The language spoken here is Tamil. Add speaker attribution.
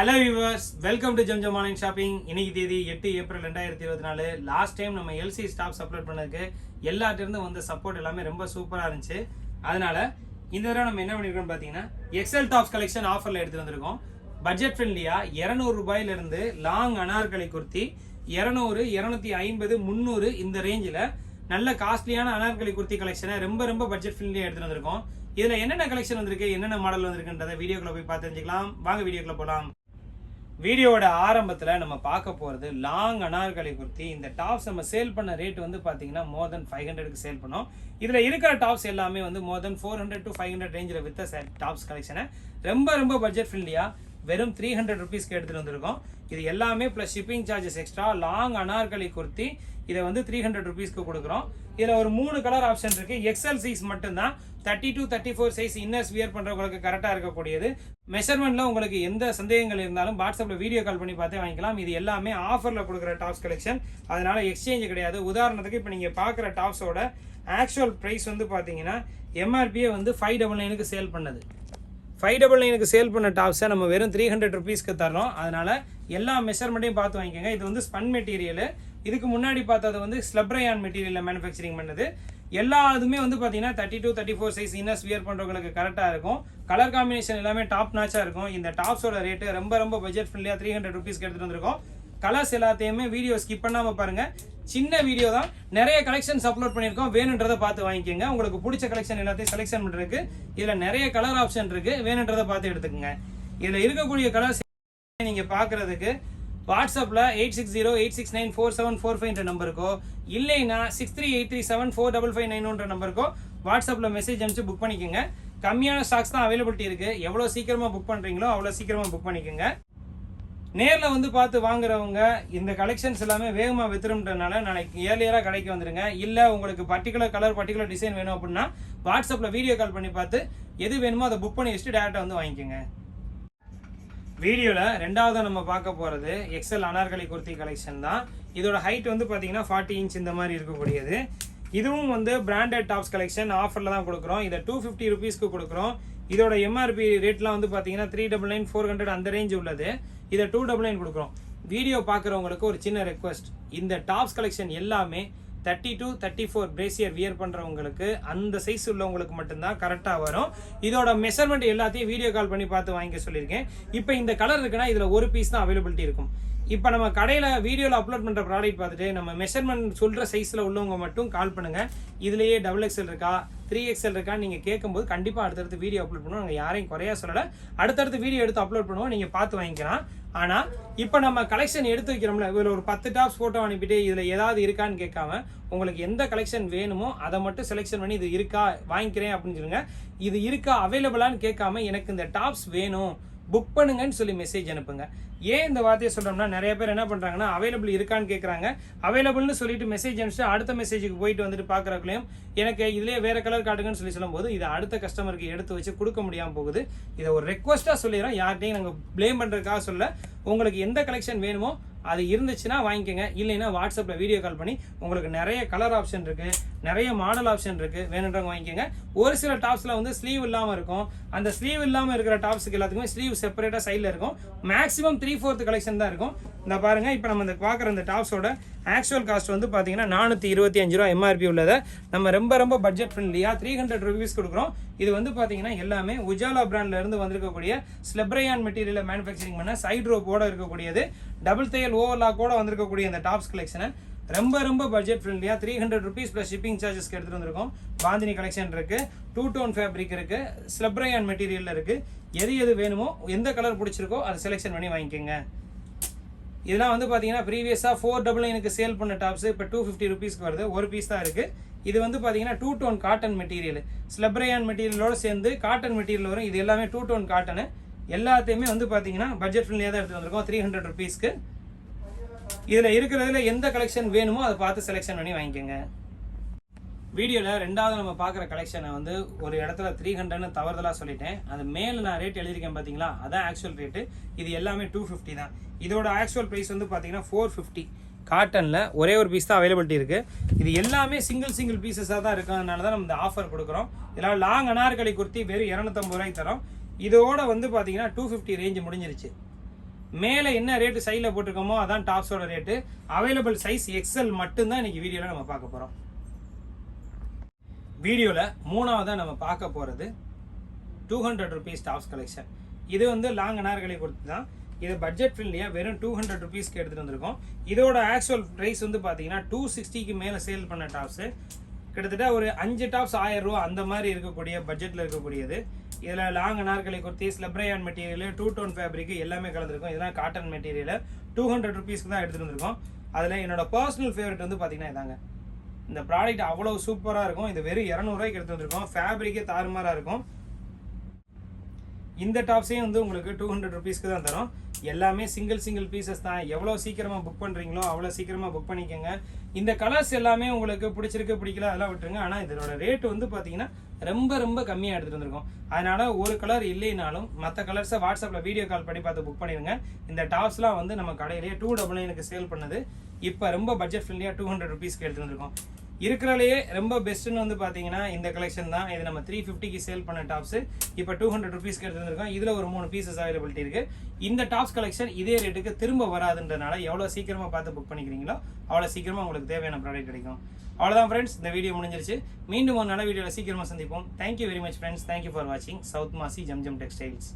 Speaker 1: Hello viewers welcome to Jamjam online shopping இன்னைக்கு தேதி எட்டு ஏப்ரல் ரெண்டாயிரத்தி இருபத்தி நாலு. லாஸ்ட் டைம் நம்ம எல்சி ஸ்டாப்ஸ் அப்லோட் பண்ணதுக்கு எல்லாத்திலிருந்து வந்த சப்போர்ட் எல்லாமே ரொம்ப சூப்பராக இருந்துச்சு. அதனால இந்த தடவை நம்ம என்ன பண்ணியிருக்கோம்னு பார்த்தீங்கன்னா எக்ஸல் டாப்ஸ் கலெக்ஷன் ஆஃபரில் எடுத்து வந்திருக்கோம். பட்ஜெட் ஃப்ரெண்ட்லியாக இரநூறு ரூபாயிலிருந்து லாங் அனார்கலை குர்த்தி இரநூறு இரநூத்தி ஐம்பது முந்நூறு இந்த ரேஞ்சில் நல்ல காஸ்ட்லியான அனார்கலி குர்த்தி கலெக்ஷனை ரொம்ப ரொம்ப பட்ஜெட் ஃப்ரெண்ட்லியாக எடுத்து வந்திருக்கோம். இதில் என்னென்ன கலெக்ஷன் வந்திருக்கு என்னென்ன மாடல் வந்திருக்குன்றத வீடியோக்குள்ள போய் பார்த்து தெரிஞ்சுக்கலாம். வாங்க வீடியோக்குள்ள போலாம். வீடியோவோட ஆரம்பத்துல நம்ம பார்க்க போறது லாங் அனார்களை குறித்து. இந்த டாப்ஸ் நம்ம சேல் பண்ண ரேட் வந்து பார்த்தீங்கன்னா மோர் தென் ஃபைவ் ஹண்ட்ரடுக்கு சேல் பண்ணோம். இதுல இருக்கிற டாப்ஸ் எல்லாமே வந்து more than four hundred to five hundred ரேஞ்சில் வித்த டாப்ஸ் கலெக்ஷனை ரொம்ப ரொம்ப பட்ஜெட் ஃப்ரெண்ட்லியாக வெறும் த்ரீ ஹண்ட்ரட் ருபீஸ்க்கு எடுத்துட்டு வந்திருக்கோம். இது எல்லாமே plus shipping charges extra long Anarkali kurti. இதை வந்து த்ரீ ஹண்ட்ரட் ருபீஸ்க்கு கொடுக்குறோம். இதில் ஒரு மூணு கலர் ஆப்ஷன் இருக்கு. எக்ஸ்எல் சைஸ் மட்டும்தான். Thirty two thirty four size inners wear பண்ணுறவங்களுக்கு கரெக்டாக இருக்கக்கூடியது மெஷர்மெண்ட்ல உங்களுக்கு எந்த சந்தேகங்கள் இருந்தாலும் வாட்ஸ்அப்பில் வீடியோ கால் பண்ணி பார்த்தே வாங்கிக்கலாம். இது எல்லாமே ஆஃபரில் கொடுக்குற டாப்ஸ் கலெக்ஷன் அதனால எக்ஸ்சேஞ்ச் கிடையாது. உதாரணத்துக்கு இப்போ நீங்கள் பார்க்குற டாப்ஸோட ஆக்சுவல் ப்ரைஸ் வந்து பார்த்தீங்கன்னா எம்ஆர்பியை வந்து ஃபைவ் டபுள் நைனுக்கு சேல் பண்ணது. ஃபைவ் டபுள் நைனுக்கு சேல் பண்ண டாப்ஸை நம்ம வெறும் த்ரீ ஹண்ட்ரட் ருபீஸ்க்கு தரோம் அதனால் எல்லா மெஷர்மெண்ட்டையும் பார்த்து வாங்கிக்கோங்க. இது வந்து ஸ்பன் மெட்டீரியல் இதுக்கு முன்னாடி பார்த்தது வந்து ஸ்லப்ரையான் மெட்டீரியலில் மேனுஃபேக்சரிங் பண்ணது. எல்லா இதுமே வந்து பார்த்தீங்கன்னா thirty two thirty four size inners wear பண்ணுறவங்களுக்கு கரெக்டாக இருக்கும். கலர் காம்பினேஷன் எல்லாமே டாப் நாச்சாக இருக்கும். இந்த டாப்ஸோட ரேட்டு ரொம்ப ரொம்ப பட்ஜெட் ஃப்ரெண்ட்லியாக த்ரீ ஹண்ட்ரட் ருபீஸ்க்கு எடுத்துகிட்டு வந்திருக்கோம். கலர்ஸ் எல்லாத்தையுமே வீடியோ ஸ்கிப் பண்ணாமல் பாருங்கள் சின்ன வீடியோ தான். நிறைய கலெக்ஷன்ஸ் அப்லோட் பண்ணியிருக்கோம். வேணுன்றதை பார்த்து வாங்கிக்கோங்க. உங்களுக்கு பிடிச்ச கலெக்ஷன் எல்லாத்தையும் செலெக்ஷன் பண்ணுறதுக்கு இதில் நிறைய கலர் ஆப்ஷன் இருக்குது வேணுன்றதை பார்த்து எடுத்துக்கோங்க. இதில் இருக்கக்கூடிய கலர்ஸ் நீங்கள் பார்க்கறதுக்கு வாட்ஸ்அப்பில் eight six zero eight six nine four seven four ஃபைவ்ன்ற நம்பருக்கோ இல்லைன்னா six three eight three seven four double five நைன்ன்ற நம்பருக்கோ வாட்ஸ்அப்பில் மெசேஜ் அனுப்பிச்சு புக் பண்ணிக்கோங்க. கம்மியான ஸ்டாக்ஸ் தான் அவைலபிலிட்டி இருக்குது எவ்வளோ சீக்கிரமாக புக் பண்ணுறீங்களோ அவ்வளோ சீக்கிரமாக புக் பண்ணிக்கோங்க. நேரில் வந்து பார்த்து வாங்குறவங்க இந்த கலெக்ஷன்ஸ் எல்லாமே வேகமாக வித்துரும்ன்றனால நாளைக்கு ஏர்லியராக கடைக்கு வந்துடுங்க இல்லை உங்களுக்கு பர்டிகுலர் கலர் பர்டிகுலர் டிசைன் வேணும் அப்படின்னா வாட்ஸ்அப்பில் வீடியோ கால் பண்ணி பார்த்து எது வேணுமோ அதை புக் பண்ணி வச்சுட்டு டேரெக்டாக வந்து வாங்கிக்கோங்க. வீடியோவில் ரெண்டாவது நம்ம பார்க்க போகிறது எக்ஸல் அனார்கலி குர்த்தி கலெக்ஷன் தான். இதோட ஹைட் வந்து பார்த்தீங்கன்னா ஃபார்ட்டி இன்ச் இந்த மாதிரி இருக்கக்கூடியது. இதுவும் வந்து பிராண்டட் டாப்ஸ் கலெக்ஷன் ஆஃபரில் தான் கொடுக்குறோம். இதை டூ ஃபிஃப்டி ருபீஸ்க்கு கொடுக்குறோம். இதோட எம்ஆர்பி ரேட்லாம் வந்து பார்த்தீங்கன்னா three double nine four hundred அந்த ரேஞ்ச் உள்ளது. இதை டூ டபுள் நைன் கொடுக்குறோம். வீடியோ பார்க்குறவங்களுக்கு ஒரு சின்ன ரெக்வஸ்ட் இந்த டாப்ஸ் கலெக்ஷன் எல்லாமே thirty two thirty four brassiere wear பண்ணுறவங்களுக்கு அந்த சைஸ் உள்ளவங்களுக்கு மட்டும்தான் கரெக்டாக வரும். இதோட மெஷர்மெண்ட் எல்லாத்தையும் வீடியோ கால் பண்ணி பார்த்து வாங்கிக்க சொல்லியிருக்கேன். இப்போ இந்த கலர் இருக்குன்னா இதில் ஒரு பீஸ் தான் அவைலபிலிட்டி இருக்கும். இப்போ நம்ம கடையில் வீடியோவில் அப்லோட் பண்ணுற ப்ராடக்ட் பார்த்துட்டு நம்ம மெஷர்மெண்ட் சொல்கிற சைஸில் உள்ளவங்க மட்டும் கால் பண்ணுங்கள் இதுலேயே டபுள் எக்ஸ்எல் இருக்கா த்ரீ எக்ஸ்எல் இருக்கா நீங்கள் கேட்கும்போது கண்டிப்பாக அடுத்தடுத்து வீடியோ அப்லோட் பண்ணுவோம். நாங்கள் யாரையும் குறையா சொல்லலை. அடுத்தடுத்து வீடியோ எடுத்து அப்லோட் பண்ணுவோம். நீங்கள் பார்த்து வாங்கிக்கலாம். ஆனால் இப்போ நம்ம கலெக்ஷன் எடுத்து வைக்கிறோம்ல இதில் ஒரு பத்து டாப்ஸ் ஃபோட்டோ அனுப்பிட்டு இதில் ஏதாவது இருக்கான்னு கேட்காம உங்களுக்கு எந்த கலெக்ஷன் வேணுமோ அதை மட்டும் செலெக்ஷன் பண்ணி இது இருக்கா வாங்கிக்கிறேன் அப்படின்னு சொல்லுங்கள் இது இருக்கா அவைலபிளான்னு கேட்காம எனக்கு இந்த டாப்ஸ் வேணும். புக் பண்ணுங்கன்னு சொல்லி மெசேஜ் அனுப்புங்க. ஏன் இந்த வார்த்தையை சொல்கிறோம்னா நிறைய பேர் என்ன பண்ணுறாங்கன்னா அவைலபிள் இருக்கான்னு கேட்குறாங்க அவைலபிள்னு சொல்லிட்டு மெசேஜ் அனுப்பிச்சு அடுத்த மெசேஜுக்கு போயிட்டு வந்துட்டு பார்க்குறக்குள்ளேயும் எனக்கு இதுலேயே வேறு கலர் காட்டுங்கன்னு சொல்லி சொல்லும்போது இதை அடுத்த கஸ்டமருக்கு எடுத்து வச்சு கொடுக்க முடியாமல் போகுது. இதை ஒரு ரெக்வஸ்ட்டாக சொல்லிடுறோம் யார்கிட்டையும் நாங்கள் ப்ளேம் பண்ணுறதுக்காக சொல்ல உங்களுக்கு எந்த கலெக்ஷன் வேணுமோ அது இருந்துச்சுன்னா வாங்கிக்கோங்க. இல்லைன்னா வாட்ஸ்அப்பில் வீடியோ கால் பண்ணி உங்களுக்கு நிறைய கலர் ஆப்ஷன் இருக்குது நிறைய மாடல் ஆப்ஷன் இருக்குது வேணுன்றவங்க வாங்கிக்கோங்க. ஒரு சில டாப்ஸில் வந்து ஸ்லீவ் இல்லாமல் இருக்கும். அந்த ஸ்லீவ் இல்லாமல் இருக்கிற டாப்ஸுக்கு எல்லாத்துக்குமே ஸ்லீவ் செப்பரேட்டாக சைடில் இருக்கும். மேக்ஸிமம் த்ரீ ஃபோர்த் கலெக்ஷன் தான் இருக்கும். இந்த பாருங்கள் இப்போ நம்ம இந்த பார்க்குற இந்த டாப்ஸோட ஆக்சுவல் காஸ்ட் வந்து பார்த்தீங்கன்னா நானூற்றி இருபத்தி அஞ்சு ரூபா எம்ஆர்பி உள்ளதை. நம்ம ரொம்ப ரொம்ப பட்ஜெட் ஃப்ரெண்ட்லியாக த்ரீ ஹண்ட்ரட் ருபீஸ் கொடுக்குறோம். இது வந்து பார்த்தீங்கன்னா எல்லாமே உஜாலா பிராண்ட்லேருந்து வந்திருக்கக்கூடிய ஸ்லெப்ரையான் மெட்டீரியலை மேனுஃபேக்சரிங் பண்ண சைட் ரோப்போடு இருக்கக்கூடியது. டபுள் தையல் ஓவர்லாக்கோட வந்திருக்கக்கூடிய இந்த டாப்ஸ் கலெக்ஷனை ரொம்ப ரொம்ப பட்ஜெட் ஃப்ரெண்ட்லியாக three hundred rupees plus shipping சார்ஜஸ்க்கு எடுத்துகிட்டு வந்திருக்கோம். பாந்தினி கலெக்ஷன் இருக்குது டூ டோன் ஃபேப்ரிக் இருக்குது ஸ்லப்ரையான் மெட்டீரியலில் இருக்குது எது எது வேணுமோ எந்த கலர் பிடிச்சிருக்கோ அதை செலெக்ஷன் பண்ணி வாங்கிக்கோங்க. இதெல்லாம் வந்து பார்த்தீங்கன்னா ப்ரீவியஸாக ஃபோர் டபுள் நைனுக்கு சேல் பண்ண டாப்ஸ் இப்போ டூ ஃபிஃப்டி ருபீஸ்க்கு வருது. ஒரு பீஸ் தான் இருக்குது இது வந்து பார்த்தீங்கன்னா two tone cotton material slub rayon மெட்டீரியலோட சேர்ந்து காட்டன் மெட்டீரியல் வரும். இது எல்லாமே டூ டோன் காட்டனு எல்லாத்தையுமே வந்து பார்த்தீங்கன்னா பட்ஜெட் ஃப்ரெண்ட்லியாக தான் எடுத்து வந்திருக்கோம். த்ரீ ஹண்ட்ரட் ருபீஸ்க்கு இதில் இருக்கிறதுல எந்த கலெக்ஷன் வேணுமோ அதை பார்த்து செலெக்ஷன் பண்ணி வாங்கிக்கோங்க. வீடியோவில் ரெண்டாவது நம்ம பார்க்குற கலெக்ஷனை வந்து ஒரு இடத்துல த்ரீ ஹண்ட்ரட்னு தவறுதலாக சொல்லிட்டேன். அது மேலே நான் ரேட் எழுதியிருக்கேன் பார்த்தீங்களா அதான் ஆக்சுவல் ரேட்டு இது எல்லாமே டூ ஃபிஃப்டி தான். இதோட ஆக்சுவல் ப்ரைஸ் வந்து பார்த்தீங்கன்னா ஃபோர் ஃபிஃப்டி காட்டனில் ஒரே ஒரு பீஸ் தான் அவைலபிலிட்டி இருக்குது இது எல்லாமே சிங்கிள் சிங்கிள் பீசஸாக தான் இருக்கிறதுனால தான் நம்ம இந்த ஆஃபர் கொடுக்குறோம். இதெல்லாம் லாங் அனார்கலி குர்த்தி வெறும் இரநூத்தம்பது ரூபாய்க்கு தரோம். இதோட வந்து பார்த்தீங்கன்னா டூ ஃபிஃப்டி ரேஞ்சு முடிஞ்சிருச்சு. மேலே என்ன ரேட்டு சைடில் போட்டிருக்கோமோ அதான் டாப்ஸோட ரேட்டு அவைலபிள் சைஸ் எக்ஸல் மட்டும்தான் இன்றைக்கி வீடியோவில் நம்ம பார்க்க போகிறோம் வீடியோவில் மூணாவதாக நம்ம பார்க்க போகிறது two hundred rupees tops collection இது வந்து லாங் அனார்களை கொடுத்து தான் இது பட்ஜெட் ஃப்ரெண்ட்லியாக வெறும் டூ ஹண்ட்ரட் ருபீஸ்க்கு எடுத்துகிட்டு வந்திருக்கோம். இதோட ஆக்சுவல் ப்ரைஸ் வந்து பார்த்தீங்கன்னா டூ சிக்ஸ்டிக்கு மேலே சேல் பண்ண டாப்ஸு கிட்டத்தட்ட ஒரு அஞ்சு டாப்ஸ் ஆயிரம் ரூபா அந்த மாதிரி இருக்கக்கூடிய பட்ஜெட்டில் இருக்கக்கூடியது. இதில் long Anarkali kurti slub rayon material two tone fabric எல்லாமே கலந்துருக்கும். இதெல்லாம் காட்டன் மெட்டீரியல் டூ ஹண்ட்ரட் ருபீஸ்க்கு தான் எடுத்துகிட்டு வந்திருக்கோம். அதில் என்னோட பர்சனல் ஃபேவரட் வந்து பார்த்தீங்கன்னா இதாங்க. இந்த ப்ராடக்ட் அவ்வளோ சூப்பராக இருக்கும். இது வெறும் இரநூறுவாய்க்கு எடுத்து வந்திருக்கோம். ஃபேப்ரிக்கே தாறுமாறாக இருக்கும். இந்த டாப்ஸையும் வந்து உங்களுக்கு டூ ஹண்ட்ரட் ருபீஸ்க்கு தான் தரும். எல்லாமே சிங்கிள் சிங்கிள் பீசஸ் தான். எவ்வளோ சீக்கிரமாக புக் பண்ணுறீங்களோ அவ்வளோ சீக்கிரமாக புக் பண்ணிக்கோங்க. இந்த கலர்ஸ் எல்லாமே உங்களுக்கு பிடிச்சிருக்கு பிடிக்கல அதெல்லாம் விட்டுருங்க. ஆனால் இதோட ரேட் வந்து பார்த்தீங்கன்னா ரொம்ப ரொம்ப கம்மியாக எடுத்துகிட்டு வந்திருக்கோம். அதனால் ஒரு கலர் இல்லைனாலும் மற்ற கலர்ஸை வாட்ஸ்அப்பில் வீடியோ கால் பண்ணி பார்த்து புக் பண்ணிடுங்க. இந்த டாப்ஸ்லாம் வந்து நம்ம கடையிலேயே டூ டபுள் நைனுக்கு சேல் பண்ணது. இப்போ ரொம்ப பட்ஜெட் ஃப்ரெண்ட்லியாக டூ ஹண்ட்ரட் ருபீஸ்க்கு எடுத்துகிட்டு வந்திருக்கோம். இருக்கிறலையே ரொம்ப பெஸ்ட்டுன்னு வந்து பார்த்தீங்கன்னா இந்த கலெக்ஷன் தான். இது நம்ம த்ரீ ஃபிஃப்டிக்கு சேல் பண்ண டாப்ஸ் இப்போ டூ ஹண்ட்ரட் ருபீஸ்க்கு எடுத்துருக்கோம் இதில் ஒரு மூணு பீசஸ் அவைலபிலிட்டி இருக்குது இந்த டாப்ஸ் கலெக்ஷன் இதே ரேட்டுக்கு திரும்ப வராதுன்றனால எவ்வளோ சீக்கிரமாக பார்த்து புக் பண்ணிக்கிறீங்களோ அவ்வளோ சீக்கிரமாக உங்களுக்கு தேவையான ப்ராடக்ட் கிடைக்கும். அவ்வளோதான் ஃப்ரெண்ட்ஸ் இந்த வீடியோ முடிஞ்சிருச்சு. மீண்டும் ஒரு நல்ல வீடியோவில் சீக்கிரமாக சந்திப்போம். Thank you very much friends thank you for வாட்சிங் சவுத் மாசி ஜம் ஜம் டெக்ஸ்டைல்ஸ்